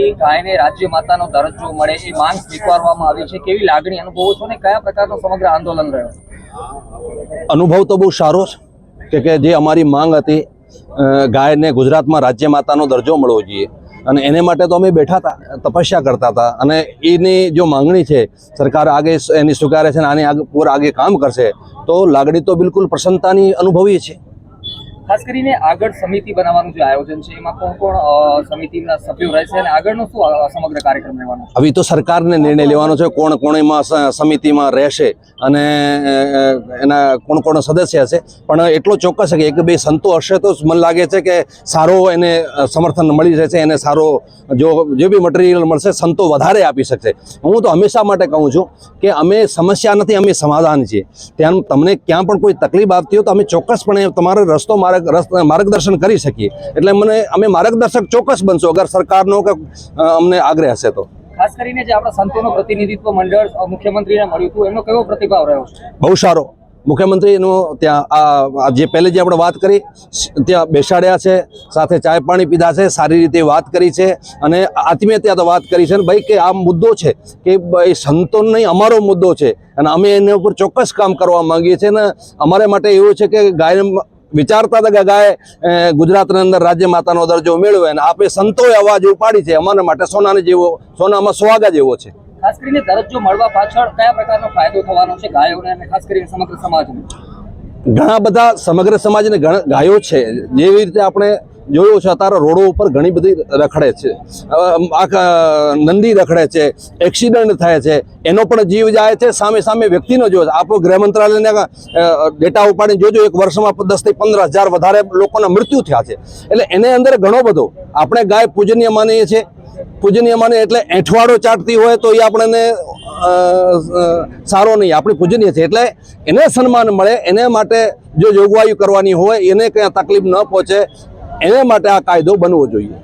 સમયથી ગાયને રાજ્ય માતાનો દરજ્જો મળે એ માંગ સ્વીકારવામાં આવી છે. કેવી લાગણી અનુભવો છો ને કયા પ્રકારનો સમગ્ર આંદોલન રહ્યો? અનુભવ તો બહુ સારો છે કે જે અમારી માંગ હતી ગાયને ગુજરાતમાં રાજ્ય માતાનો દરજ્જો મળવો જોઈએ. અને એને માટે તો અમે બેઠા હતા, તપસ્યા કરતા હતા. અને એની જો માંગણી છે, સરકાર આગે એની સ્વીકારે છે અને આની આગ પૂર આગે કામ કરશે, તો લાગણી તો બિલકુલ પ્રસન્નતાની અનુભવીએ છીએ ખાસ કરીને આગળ સમિતિ બનાવવાનું જે આયોજન છે, એમાં કોણ કોણ સમિતિના સભ્યો રહેશે અને આગળનો શું સમગ્ર કાર્યક્રમ રહેવાનો છે? હવે તો સરકારને નિર્ણય લેવાનો છે, કોણ કોણ એમાં સમિતિમાં રહેશે અને એના કોણ કોણ સદસ્ય હશે. પણ એટલો ચોક્કસ છે કે એક બે સંતો હશે તો મને લાગે છે કે સારો એને સમર્થન મળી જશે, એને સારો જો, જે બી મટીરિયલ મળશે, સંતો વધારે આપી શકશે. હું તો હંમેશા માટે કહું છું કે અમે સમસ્યા નથી, અમે સમાધાન છીએ. ત્યાં તમને ક્યાં પણ કોઈ તકલીફ આવતી હોય તો અમે ચોક્કસપણે તમારો રસ્તો માર્ગ રસ્ત- માર્ગદર્શન કરી શકીએ. એટલે મને અમે માર્ગદર્શક ચોક્કસ બનશો અગર સરકારનો કે અમને આગ્રહ હશે તો. ખાસ કરીને જે આપણા સંતોનું પ્રતિનિધિત્વ મંડળ મુખ્યમંત્રીને મળ્યું હતું એનો કયો પ્રતિભાવ રહ્યો બહુ સારો. મુખ્યમંત્રીનું ત્યાં આ જે પહેલે જે આપણે વાત કરી ત્યાં બેસાડ્યા છે સાથે ચાય પાણી પીધા છે સારી રીતે વાત કરી છે અને આત્મીયતા તો વાત કરી છે અને ભાઈ કે આ મુદ્દો છે કે ભાઈ સંતો નહીં અમારો મુદ્દો છે અને અમે એના ઉપર ચોક્કસ કામ કરવા માંગીએ છીએ અને અમારે માટે એવું છે કે ગાય વિચારતા હતા કે ગાય ગુજરાતની અંદર રાજ્ય માતાનો દરજ્જો મેળવે અને આપે સંતોએ અવાજ ઉપાડી છે અમારા માટે સોનાને જેવો સોનામાં સુહાગા જેવો છે. ખાસ કરીને દરજ્જો મળવા પાછળ કયા પ્રકારનો ફાયદો થવાનો છે ગાયોને અને ખાસ કરીને સમગ્ર સમાજને? ઘણા બધા સમગ્ર સમાજને ઘણા ગાયો છે. જેવી રીતે આપણે જોયું છે અત્યારે રોડો ઉપર ઘણી બધી રખડે છે. આ નંદી રખડે છે, એક્સિડન્ટ થાય છે, એનો પણ જીવ જાય છે, સામે સામે વ્યક્તિનો જો આપણો ગૃહ મંત્રાલયના ડેટા ઉપાડીને જોજો, એક વર્ષમાં દસથી પંદર હજાર વધારે લોકોના મૃત્યુ થયા છે. એટલે એને અંદર ઘણો બધો, આપણે ગાય પૂજનીય માનીએ છીએ. પૂજનીય માને એટલે એઠવાડો ચાટતી હોય તો એ આપણને સારો નહીં, આપણી પૂજનીય છે. એટલે એને સન્માન મળે, એને માટે જો જોગવાઈ કરવાની હોય, એને કંઈ તકલીફ ન પહોંચે એને માટે આ કાયદો બનવો જોઈએ.